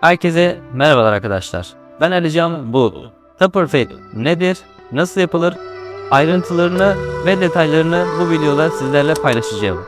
Herkese merhabalar arkadaşlar. Ben Alican Bulut. Tupper Fate nedir, nasıl yapılır, ayrıntılarını ve detaylarını bu videoda sizlerle paylaşacağım.